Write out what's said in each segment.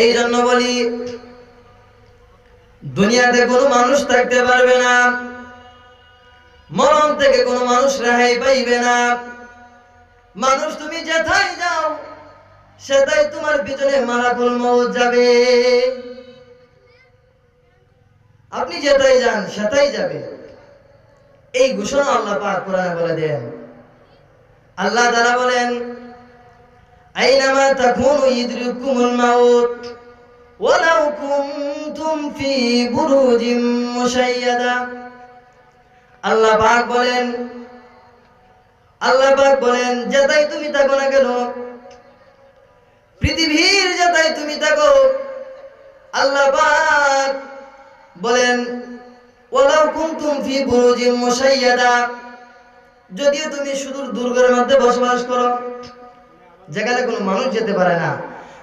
এই জন্য বলি, দুনিয়াতে কোনো মানুষ থাকতে পারবে না, মরণ থেকে কোনো মানুষ রেহাই পাইবে না। মানুষ, তুমি যেথায় যাও সেটাই তোমার পিছনে মারাকুল মৌত যাবে। আপনি যেটাই যান সেটাই যাবে। এই ঘোষণা আল্লাহ পাক কোরআনে বলে দেন। আল্লাহ তাআলা বলেন আইনামা তাকুনু ইদরিকুমুল মাউত ওয়ালাউ কুনতুম ফি বুরুজিম মুশাইয়াদা আল্লাহ পাক বলেন, আল্লাহ পাক বলেন যেটাই তুমি থাকো না কেন? পৃথিবীর যেটাই তুমি থাকো, আল্লাহ পাক বলেন, ওয়ালাউ কুনতুম ফি বুরুজিম মুশাইয়াদা। যদিও তুমি সুদূর দুর্গের মধ্যে বসবাস করো যেখানে কোনো মানুষ যেতে পারে না,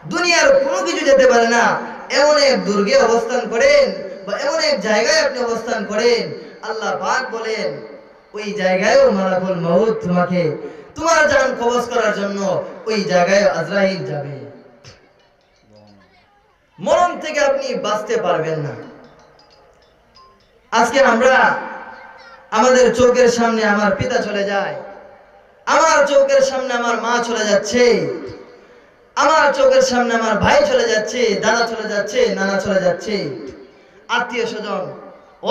দুনিয়ার কোনো কিছু যেতে পারে না, এমন এক দুর্গে অবস্থান করেন বা এমন এক জায়গায় আপনি অবস্থান করেন, আল্লাহ পাক বলেন, ওই জায়গায়ও মালাকুল মাউত তোমাকে, তোমার জান কবজ করার জন্য ওই জায়গায় আজরাইল যাবে। মরণ থেকে আপনি বাঁচতে পারবেন না। আজকে আমরা আমাদের চোখের সামনে আমার পিতা চলে যায়। আমার চোখের সামনে আমার মা চলে যাচ্ছে। আমার চোখের সামনে আমার ভাই চলে যাচ্ছে, দাদা চলে যাচ্ছে, নানা চলে যাচ্ছে, আত্মীয় স্বজন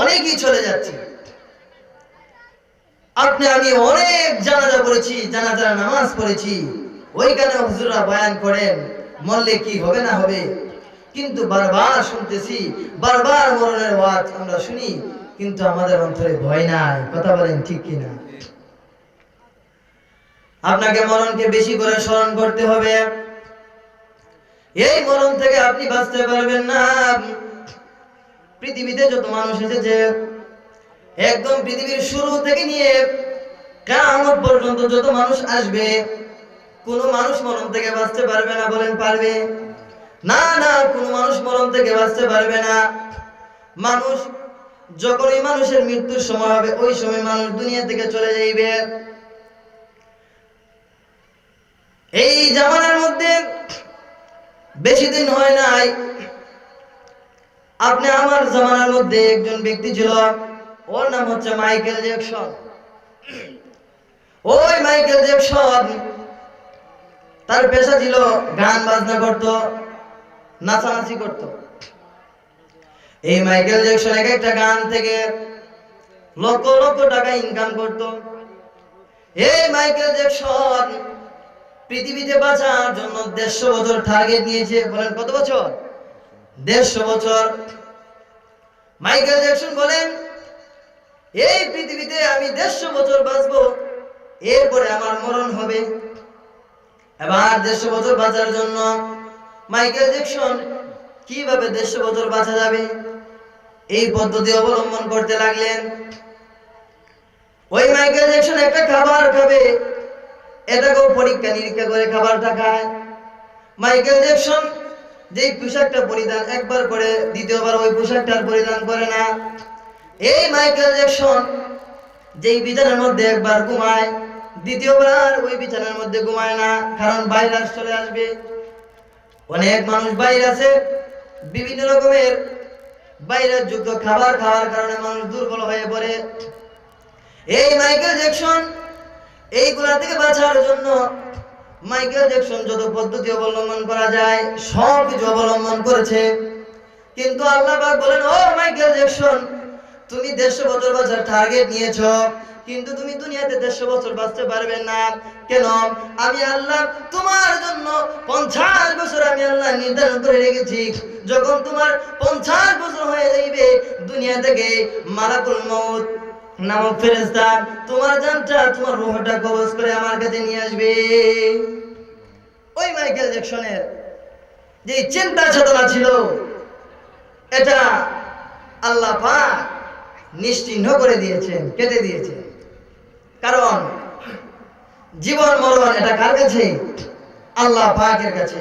অনেকেই চলে যাচ্ছে। আপনি, আমি অনেক জানাজা পড়েছি, জানাজার নামাজ পড়েছি। ওইখানে হুজুরা বয়ান করেন, মরলে কি হবে না হবে। কিন্তু বারবার শুনতেছি, বারবার মরণের ওয়াজ আমরা শুনি, কিন্তু আমাদের অন্তরে ভয় নাই। কথা বলেন ঠিক কিনা? আপনাকে মরণকে বেশি করে স্মরণ করতে হবে। এই মরণ থেকে আপনি বাঁচতে পারবেন না। পৃথিবীতে যত মানুষ এসেছে, একদম পৃথিবীর শুরু থেকে নিয়ে কেমন পর্যন্ত যত মানুষ আসবে, কোনো মানুষ মরণ থেকে বাঁচতে পারবে না বলেন পারবে? না না, কোনো মানুষ মরণ থেকে বাঁচতে পারবে না। মানুষ, যখনই মানুষের মৃত্যুর সময় হবে, ওই সময় মানুষ দুনিয়া থেকে চলে যাইবে। এই জামানার মধ্যে বেশি দিন হয় নাই। আপনি আমার জামানার মধ্যে একজন ব্যক্তি ছিল, ওর নাম হচ্ছে মাইকেল জ্যাকসন। ওই মাইকেল জ্যাকসন তার পেশা ছিল গান বাজনা করত, নাচানাচি করত। এই মাইকেল জ্যাকসন এক একটা গান থেকে লক্ষ লক্ষ টাকা ইনকাম করত। এই মাইকেল জ্যাকসন পৃথিবীতে বাঁচার জন্য দেড়শো বছর টার্গেট নিয়েছে। বলেন, কত বছর? দেড়শো বছর। মাইকেল জ্যাকসন বলেন, এই পৃথিবীতে আমি দেড়শো বছর বাঁচবো, এরপরে আমার মরণ হবে। এবার দেড়শো বছর বাঁচার জন্য মাইকেল জ্যাকসন কীভাবে দেড়শো বছর বাঁচা যাবে? এই পদ্ধতি অবলম্বন করতে লাগলেন। ওই মাইকেল জ্যাকসন একটা খাবার খাবে। এটাকেও পরীক্ষা নিরীক্ষা করে খাবারটা খায় মাইকেল জ্যাকসন যেই পোশাকটা পরিধান, একবার করে দ্বিতীয়বার ওই পোশাকটার পরিধান করে না। এই মাইকেল জ্যাকসন যেই বিছানার মধ্যে একবার ঘুমায়, দ্বিতীয়বার ওই বিছানার মধ্যে ঘুমায় না, কারণ ভাইরাস চলে আসবে। অনেক মানুষ বাইরে আছে, বিভিন্ন রকমের বাইরের যুক্ত খাবার খাওয়ার কারণে মানুষ দুর্বল হয়ে পড়ে। এই মাইকেল জ্যাকসন এইগুলা থেকে বাঁচার জন্য মাইকেল জ্যাকসন যত পদ্ধতি অবলম্বন করা যায়, সব কিছু অবলম্বন করেছে। কিন্তু আল্লাহ পাক বলেন, ও মাইকেল জ্যাকসন, তুমি দেড়শো বছর বাঁচার টার্গেট নিয়েছো, কিন্তু তুমি দুনিয়াতে দেড়শো বছর বাঁচতে পারবে না। কেন? আমি আল্লাহ, তোমার জন্য পঞ্চাশ বছর আমি আল্লাহ নির্ধারণ করে রেখেছি। যখন তোমার পঞ্চাশ বছর হয়ে যাইবে দুনিয়া থেকে মালাকুল মৌত নামক ফেরেস্তা তোমার জানটা, তোমার রুহটা কবজ করে আমার কাছে নিয়ে আসবে। ওই মাইকেল জ্যাকসনের যে চিন্তা চেতনা ছিল, এটা আল্লাহ পাক নিশ্চিহ্ন করে দিয়েছেন, কেটে দিয়েছেন। কারণ জীবন মরণ এটা কার কাছে? আল্লাহ পাকের কাছে।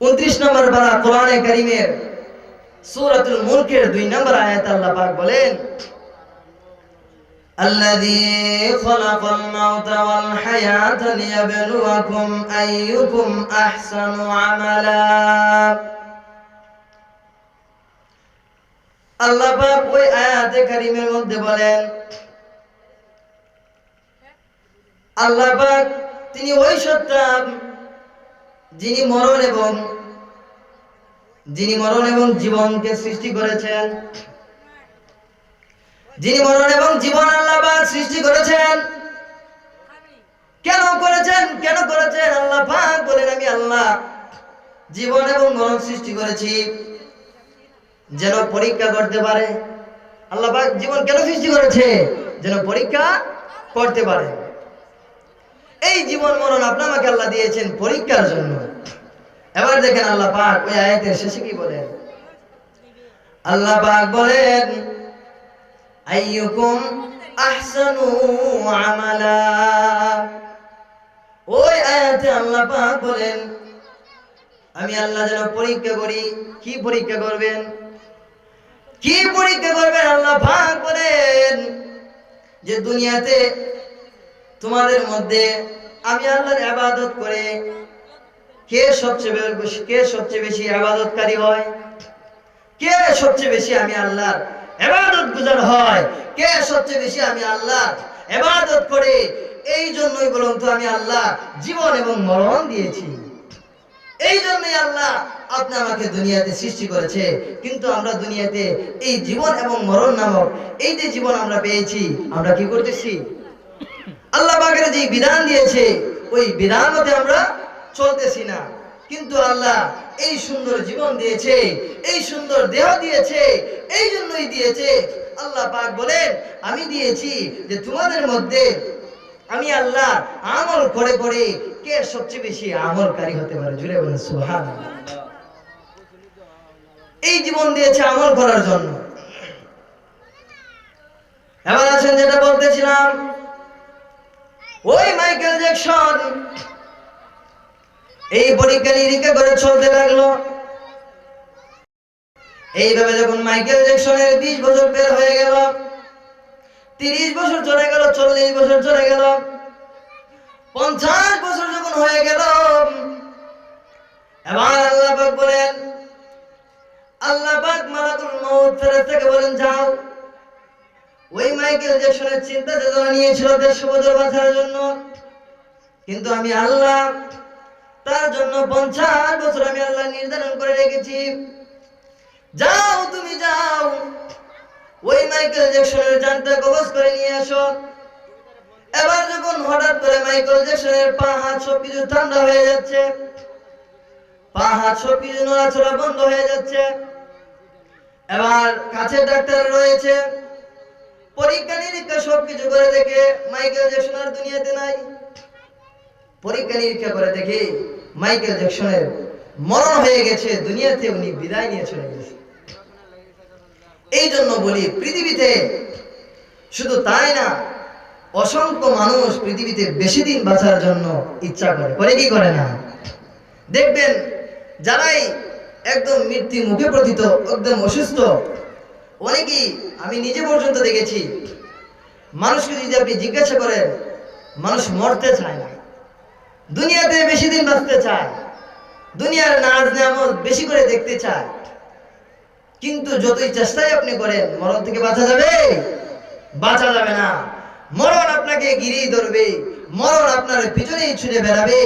উনত্রিশ নম্বর পারা কোরআনে কারিমের সূরাতুল মুলকের দুই নম্বর আয়াত আল্লাহ পাক বলেন الذي خلق الموت والحياة ليبلوكم أيكم أحسن عملا আল্লাহ পাক ওই আয়াতে কারিমের মধ্যে বলেন আল্লাহ পাক তিনি ওই সত্তা যিনি মরণ এবং যিনি মরণ এবং জীবনকে সৃষ্টি করেছেন। যিনি মরণ এবং জীবন আল্লাহ সৃষ্টি করেছেন। কেন করেছেন? কেন করেছেন? আল্লাহ বলেন, আমি আল্লাহ জীবন এবং মরণ সৃষ্টি করেছি। যেন পরীক্ষা করতে পারে। আল্লাহ জীবন কেন সৃষ্টি করেছে? যেন পরীক্ষা করতে পারে। এই জীবন মরণ আপনা আমাকে আল্লাহ দিয়েছেন পরীক্ষার জন্য। এবার দেখেন আল্লাহ পাক ওই আয়াতের শেষে কি বলেন? আল্লাহ পাক বলেন, আইয়ুকুম আহসানু আমালা। ওই আয়াতে আল্লাহ পাক বলেন, আমি আল্লাহ যেন পরীক্ষা করি, কি পরীক্ষা করবেন? কি পরীক্ষা করবেন? আল্লাহ পাক বলেন, যে দুনিয়াতে তোমাদের মধ্যে আমি আল্লাহর ইবাদত করে কে সবচেয়ে কে সবচেয়ে বেশি ইবাদতকারী হয়? কে সবচেয়ে বেশি আমি আল্লাহর এবাদত গুজার হয়? কে সবচেয়ে বেশি আমি আল্লাহ এবাদত করে? এই জন্যই বলুন তো আমি আল্লাহ জীবন এবং মরণ দিয়েছি। এই জন্যই আল্লাহ আপনি আমাকে দুনিয়াতে সৃষ্টি করেছে। কিন্তু আমরা দুনিয়াতে এই জীবন এবং মরণ নামক এই যে জীবন আমরা পেয়েছি, আমরা কি করতেছি? আল্লাহ পাকের যে বিধান দিয়েছে, ওই বিধান মতে আমরা চলতেছি না। কিন্তু আল্লাহ এই সুন্দর জীবন দিয়েছে, এই সুন্দর দেহ দিয়েছে, এই জন্যই দিয়েছে। আল্লাহ পাক বলেন, আমি দিয়েছি যে তোমাদের মধ্যে আমি আল্লাহ আমল করে করে কে সবচেয়ে বেশি আমলকারী হতে পারে? জুড়ে বলেন সুহান এই জীবন দিয়েছে আমল করার জন্য। এবার আছেন যেটা বলতেছিলাম, ওই মাইকেল জ্যাকসন এই পরীক্ষা নিরীক্ষা করে চলতে লাগল। এইভাবে যখন মাইকেল জ্যাকসনের বিশ বছর বের হয়ে গেল, তিরিশ বছর চলে গেল, চল্লিশ বছর চলে গেল, পঞ্চাশ বছর যখন হয়ে গেল, এবার আল্লাহ বলেন, আল্লাহ পাক মালাকুল মউত ফেরেশতাকে বলেন, যাও। ওই মাইকেল জ্যাকসনের চিন্তা চেতনা নিয়েছিল দেড়শো বছর বাঁচার জন্য। কিন্তু আমি আল্লাহ তার জন্য পঞ্চাশ বছর আমি আল্লাহ নির্ধারণ করে রেখেছি। যাও, তুমি যাও। ওই মাইকেল জ্যাকসনের জানটা কবজ করে নিয়ে আসো। এবার যখন হঠাৎ করে মাইকেল জ্যাকসনের পা, হাত সবকিছু ঠান্ডা হয়ে যাচ্ছে, পা, হাত সবকিছু নড়াচড়া বন্ধ হয়ে যাচ্ছে, এবার কাছে ডাক্তার রয়েছে। পরীক্ষা, নিরীক্ষা সবকিছু করে দেখে মাইকেল জ্যাকসন আর দুনিয়াতে নাই। পরীক্ষা, নিরীক্ষা করে দেখে মাইকেল জ্যাকসনের মরণ হয়ে গেছে, দুনিয়াতে উনি বিদায় নিয়ে চলে গেছে। এই জন্য বলি, পৃথিবীতে শুধু তাই না, অসংখ্য মানুষ পৃথিবীতে বেশি দিন বাঁচার জন্য ইচ্ছা করে। করে কি করে না? দেখবেন, যারাই একদম মৃত্যু মুখে প্রতীত একদম অসুস্থ, অনেকেই আমি নিজে পর্যন্ত দেখেছি, মানুষকে যদি আপনি জিজ্ঞাসা করেন, মানুষ মরতে চায় না। দুনিয়াতে বেশি দিন বাঁচতে চায়। দুনিয়ার নাচ নামত বেশি করে দেখতে চায়। কিন্তু যতই চেষ্টাই আপনি করেন, মরণ থেকে বাঁচা যাবে? বাঁচা যাবে না। মরণ আপনাকে গিরেই ধরবে। মরণ আপনার পিছনেই ছুটে বেড়াবে।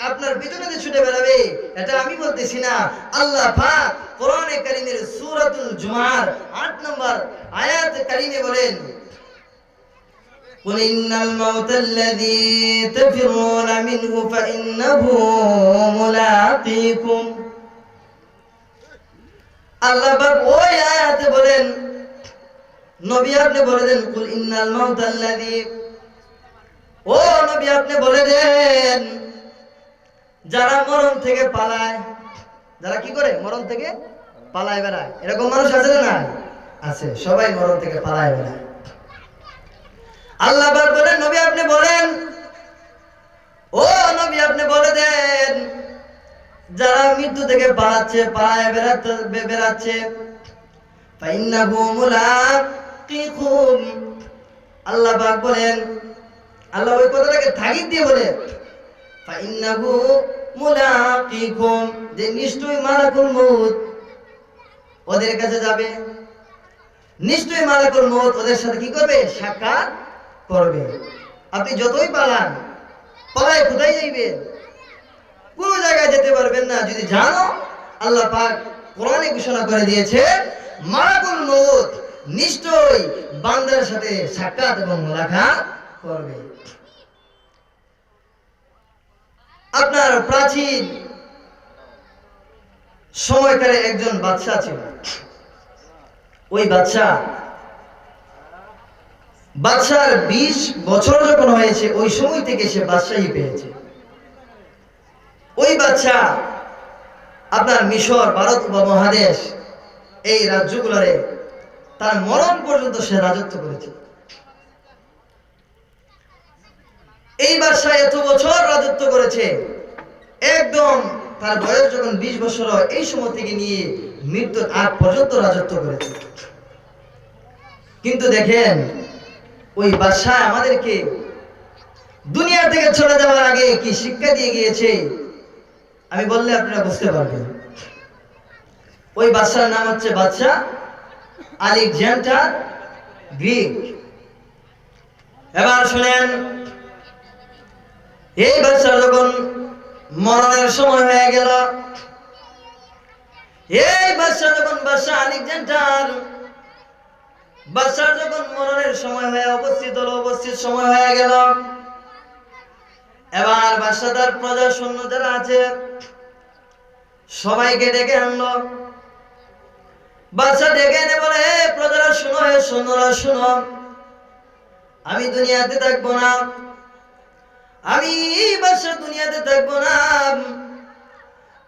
আপনার পিছনে যে ছুটে বেড়াবে। এটা আমি বলতেছি না। আল্লাহ পাক কোরআনে কারিমের সূরাতুল জুমার 8 নম্বর আয়াত কারিমে বলেন قل إن الموت الذي تفرون منه فإنه ملاقيكم আল্লাহ পাক ওই আয়াতে বলেন নবী আপনি বলে দেন কুল ইন্নাল মাউত আল্লাযী ও নবী আপনি বলে দেন যারা মরণ থেকে পালায় যারা কি করে মরণ থেকে পালায় বেড়ায় এরকম মানুষ আছে না নাই? আছে সবাই মরণ থেকে পালায় বেড়ায় আল্লাহ বলেন, নবী আপনি বলেন। ও নবী, আপনি বলে দেন, যারা মৃত্যু থেকে পালাচ্ছে, পালায় বেড়াতে, বেড়াচ্ছে আল্লাহ পাক বলেন, আল্লাহ ওই কথাটাকে তাগিদ দিয়ে বলে যে নিশ্চয়ই মালাকুল মউত ওদের কাছে যাবে। নিশ্চয়ই মালাকুল মউত ওদের সাথে কি করবে? সাক্ষাৎ করবে। আপনি যতই পালান, পালায় কোথায় যাইবেন? কোন জায়গায় যেতে পারবেন না। যদি জানো, আল্লাহ পাক কোরআনে ঘোষণা করে দিয়েছে মালাকুল মউত নিশ্চয়ই বান্দার সাথে সাক্ষাৎ এবং মোলাকাত করবে। আপনার প্রাচীন সময়কালে একজন বাদশা ছিল। ওই বাদশা বাদশার বিশ বছর যখন হয়েছে, ওই সময় থেকে সে বাদশাহী পেয়েছে। ওই বাদশা আপনার মিশর, ভারত উপমহাদেশ এই রাজ্যগুলোরে তার মরণ পর্যন্ত সে রাজত্ব করেছে। এই বাদশা এত বছর রাজত্ব করেছে, একদম তার বয়স যখন বিশ বছর হয়, এই সময় থেকে নিয়ে মৃত্যুর আগ পর্যন্ত রাজত্ব করেছে। কিন্তু দেখেন ওই বাদশাহ আমাদেরকে দুনিয়া থেকে চলে যাওয়ার আগে কি শিক্ষা দিয়ে গিয়েছে? আমি বললে আপনারা বুঝতে পারবেন। ওই বাদশার নাম হচ্ছে বাদশাহ আলেকজান্ডার গ্রিক। এবার শুনেন, এই বাদশার যখন মরণের সময় হয়ে গেল, এই বাদশা যখন বাদশাহ আলেকজান্ডার বাদশার যখন মরণের সময় হয়ে উপস্থিত হলো, উপস্থিত সময় হয়ে গেল। এবার বাদশা তার প্রজা সৈন্য যারা আছে, সবাইকে ডেকে আনলো। বাদশা ডেকে এনে বলে "হে প্রজারা, শুনো হে সৈন্যরা, শুনো, আমি দুনিয়াতে থাকব না। আমি বাদশা দুনিয়াতে থাকব না।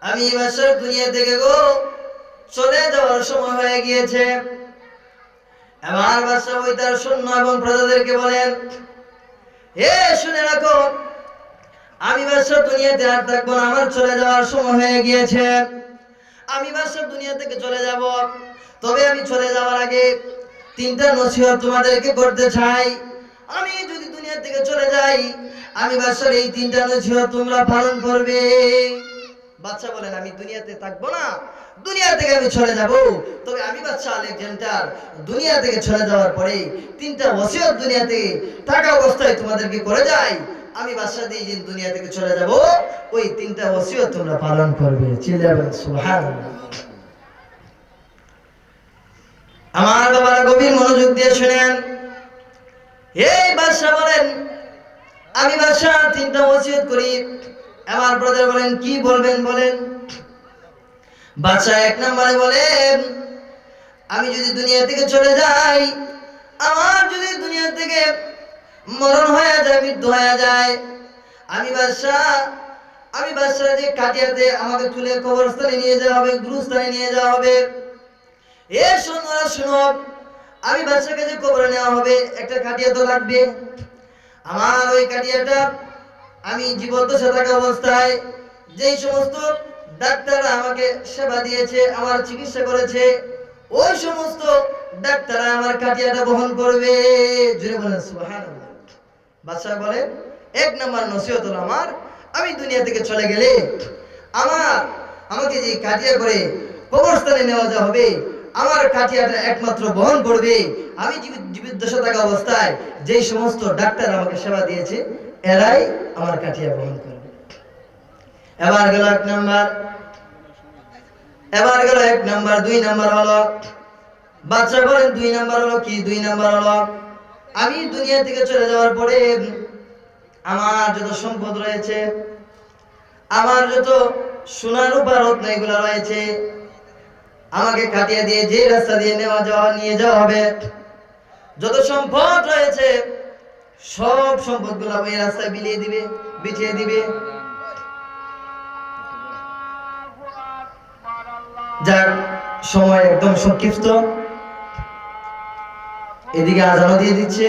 আমি বাদশার দুনিয়া থেকে গো চলে যাওয়ার সময় হয়ে গিয়েছে। এবার বাদশা ওই তার সৈন্য এবং প্রজাদেরকে বলেন, হে, শুনে রাখো, আমি বাদশা দুনিয়াতে আর থাকব না, আমার চলে যাওয়ার সময় হয়ে গিয়েছে। আমি বাদশা দুনিয়া থেকে চলে যাব। তবে আমি চলে যাওয়ার আগে তিনটা নসিহত তোমাদেরকে করতে চাই। আমি যদি দুনিয়া থেকে চলে যাই, আমি বাদশার এই তিনটা নসিহত তোমরা পালন করবে। বাচ্চা বলেন, আমি দুনিয়াতে থাকব না দুনিয়া থেকে আমি চলে যাব। তবে আমি বাচ্চা আলেকজান্ডার দুনিয়া থেকে চলে যাওয়ার পরে তিনটা ওসিয়ত দুনিয়া থেকে অবস্থায় তোমাদেরকে করে যাই। আমি বাদশা দিয়ে যেদিন দুনিয়া থেকে চলে যাব, ওই তিনটা ওসিয়ত তোমরা পালন করবে। চিল্লাবেন সুবহানাল্লাহ। আমার বাবারা গভীর মনোযোগ দিয়ে শুনেন। এই বাদশা বলেন, আমি বাদশা তিনটা ওসিয়ত করি। আমার ব্রাদার বলেন, কি বলবেন বলেন? বাদশা এক নম্বরে বলেন, আমি যদি দুনিয়া থেকে চলে যাই, আমার যদি দুনিয়া থেকে মরণ হয়ে যায়, মৃত্যু হয়ে যায়, আমি বাদশা আমি বাদশা যে কাটিয়াতে আমাকে তুলে কবরস্থানে নিয়ে যাওয়া হবে গুরুস্থানে নিয়ে যাওয়া হবে। এ শোনো শোনো, আমি বাদশাকে যে কবরে নেওয়া হবে, একটা কাটিয়া তো লাগবে। আমার ওই কাটিয়াটা আমি জীবদ্দশা থাকা অবস্থায় যেই সমস্ত ডাক্তাররা আমাকে সেবা দিয়েছে, আমার চিকিৎসা করেছে। ওই সমস্ত ডাক্তাররা আমার কাটিয়াটা বহন করবে। বাদশাহ বলে এক নম্বর নসিহত হলো আমার, আমি দুনিয়া থেকে চলে গেলে আমার, আমাকে যে কাটিয়া করে কবরস্থানে নেওয়া যা হবে, আমার কাটিয়াটা একমাত্র বহন করবে। আমি জীবিত দশা থাকা অবস্থায় যেই সমস্ত ডাক্তার আমাকে সেবা দিয়েছে, এরাই আমার কাটিয়া বহন করবে। এবার গেল এক নাম্বার। এবার গেল এক নাম্বার, দুই নাম্বার হলো। বাচ্চা বলেন, দুই নাম্বার হলো কি? দুই নাম্বার হলো, আমি দুনিয়া থেকে চলে যাওয়ার পরে আমার যত সম্পদ রয়েছে, আমার যত সোনার উপর রত্ন এগুলো রয়েছে, আমাকে কাটিয়ে দিয়ে যে রাস্তা দিয়ে নেওয়া যাওয়া, নিয়ে যাওয়া হবে। যত সম্পদ রয়েছে, সব সম্পদগুলো ওই রাস্তায় বিলিয়ে দিবে, বিছিয়ে দিবে। যাক সময় একদম সংক্ষিপ্ত। এদিকে আজানও দিয়ে দিচ্ছে।